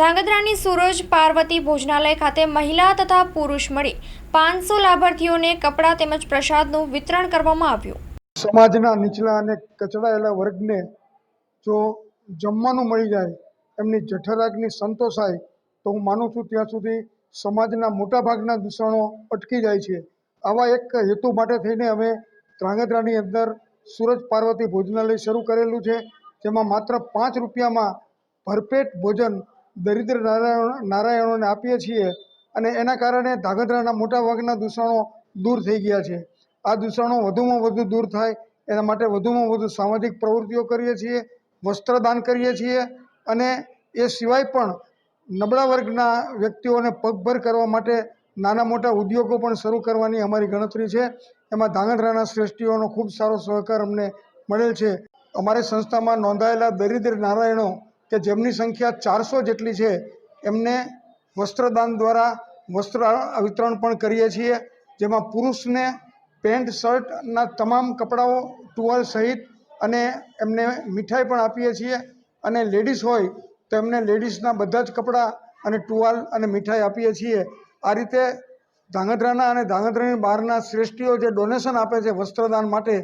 ધાંગધ્રાની સુરજ પાર્વતી ભોજનાલય ખાતે મહિલા તથા પુરુષ મળી પાંચસો લાભાર્થીઓને કપડાં તેમજ પ્રસાદનું વિતરણ કરવામાં આવ્યું. સમાજના નીચલા અને કચડાયેલા વર્ગને જો જમવાનું મળી જાય, એમની જઠરાગની સંતોષાય, તો હું માનું છું ત્યાં સુધી સમાજના મોટાભાગના દૂષણો અટકી જાય છે. આવા એક હેતુ માટે થઈને અમે ધ્રાંગધ્રાની અંદર સુરજ પાર્વતી ભોજનાલય શરૂ કરેલું છે, જેમાં માત્ર પાંચ રૂપિયામાં ભરપેટ ભોજન દરિદ્ર નારાયણ નારાયણોને આપીએ છીએ અને એના કારણે ધાંગધ્રાના મોટાભાગના દૂષણો દૂર થઈ ગયા છે. આ દૂષણો વધુમાં વધુ દૂર થાય, એના માટે વધુમાં વધુ સામાજિક પ્રવૃત્તિઓ કરીએ છીએ, વસ્ત્રદાન કરીએ છીએ અને એ સિવાય પણ નબળા વર્ગના વ્યક્તિઓને પગભર કરવા માટે નાના મોટા ઉદ્યોગો પણ શરૂ કરવાની અમારી ગણતરી છે. એમાં ધાંગધ્રાના શ્રેષ્ઠીઓનો ખૂબ સારો સહકાર અમને મળેલ છે. અમારી સંસ્થામાં નોંધાયેલા દરિદ્ર નારાયણો કે જેમની સંખ્યા ચારસો જેટલી છે, એમને વસ્ત્રદાન દ્વારા વસ્ત્ર વિતરણ પણ કરીએ છીએ, જેમાં પુરુષને પેન્ટ, શર્ટના તમામ કપડાઓ, ટુવાલ સહિત અને એમને મીઠાઈ પણ આપીએ છીએ અને લેડીઝ હોય તો એમને લેડીઝના બધા જ કપડાં અને ટુવાલ અને મીઠાઈ આપીએ છીએ. આ રીતે ધાંગધ્રાના અને ધાંગધ્રાની બહારના શ્રેષ્ઠીઓ જે ડોનેશન આપે છે વસ્ત્રદાન માટે,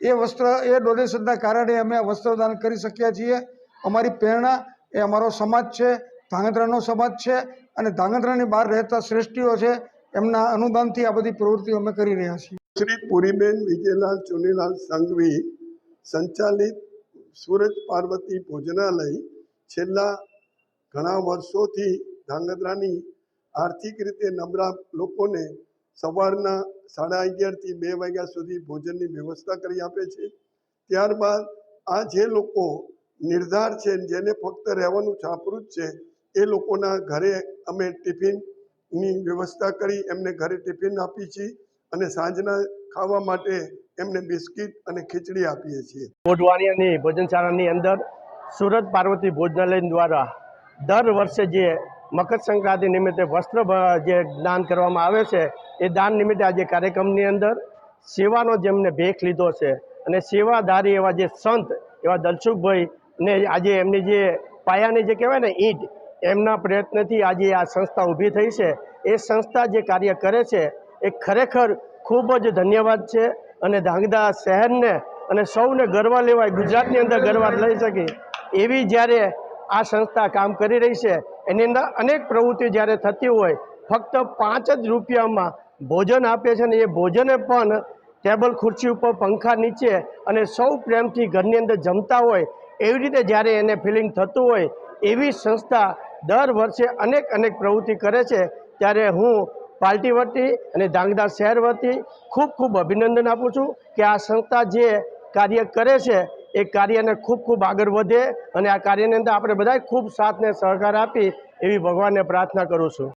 એ વસ્ત્ર, એ ડોનેશનના કારણે અમે વસ્ત્રદાન કરી શક્યા છીએ. અમારી પ્રેરણા એ અમારો સમાજ છે ધાંગધ્રાનો સમાજ છે અને ધાંગધ્રાની બહાર રહેતા શ્રેષ્ઠીઓ છે, એમના અનુદાનથી આ બધી પ્રવૃત્તિઓ અમે કરી રહ્યા છીએ. શ્રી પુરીબેન વિજયલાલ ચુનીલાલ સંઘવી સંચાલિત સુરજ પાર્વતી ભોજનાલય છેલ્લા ઘણા વર્ષોથી ધાંગધ્રાની આર્થિક રીતે નબળા લોકોને સવારના સાડા અગિયારથી બે વાગ્યા સુધી ભોજનની વ્યવસ્થા કરી આપે છે. ત્યારબાદ આ જે લોકો નિર્ધાર છે જેને ફક્ત રહેવાનું છાપરું જ છે, એ લોકોના ઘરે અમે ટિફિનની વ્યવસ્થા કરી, એમને ઘરે ટિફિન આપી છીએ અને સાંજના ખાવા માટે એમને બિસ્કિટ અને ખીચડી આપીએ છીએ. મોઢવાણિયાની ભોજનશાળાની અંદર સુરત પાર્વતી ભોજનાલય દ્વારા દર વર્ષે જે મકર સંક્રાંતિ નિમિત્તે વસ્ત્ર જે દાન કરવામાં આવે છે, એ દાન નિમિત્તે આજે કાર્યક્રમની અંદર સેવાનો જેમને ભેખ લીધો છે અને સેવાધારી એવા જે સંત એવા દલસુખભાઈ ને આજે એમની જે પાયાની જે કહેવાય ને ઈંટ, એમના પ્રયત્નથી આજે આ સંસ્થા ઊભી થઈ છે. એ સંસ્થા જે કાર્ય કરે છે, એ ખરેખર ખૂબ જ ધન્યવાદ છે અને ધાંગધા શહેરને અને સૌને ગર્વ લેવાય, ગુજરાતની અંદર ગર્વ લઈ શકે એવી જ્યારે આ સંસ્થા કામ કરી રહી છે, એની અંદર અનેક પ્રવૃત્તિઓ જ્યારે થતી હોય, ફક્ત પાંચ જ રૂપિયામાં ભોજન આપે છે ને એ ભોજને પણ ટેબલ ખુરશી ઉપર પંખા નીચે અને સૌ પ્રેમથી ઘરની અંદર જમતા હોય એવી રીતે જ્યારે એને ફિલિંગ થતું હોય, એવી સંસ્થા દર વર્ષે અનેક અનેક પ્રવૃત્તિ કરે છે. ત્યારે હું પાર્ટી વતી અને ધાંગધ્રા શહેર વતી ખૂબ ખૂબ અભિનંદન આપું છું કે આ સંસ્થા જે કાર્ય કરે છે, એ કાર્યને ખૂબ ખૂબ આગળ વધે અને આ કાર્યની અંદર આપણે બધાએ ખૂબ સાથને સહકાર આપી એવી ભગવાનને પ્રાર્થના કરું છું.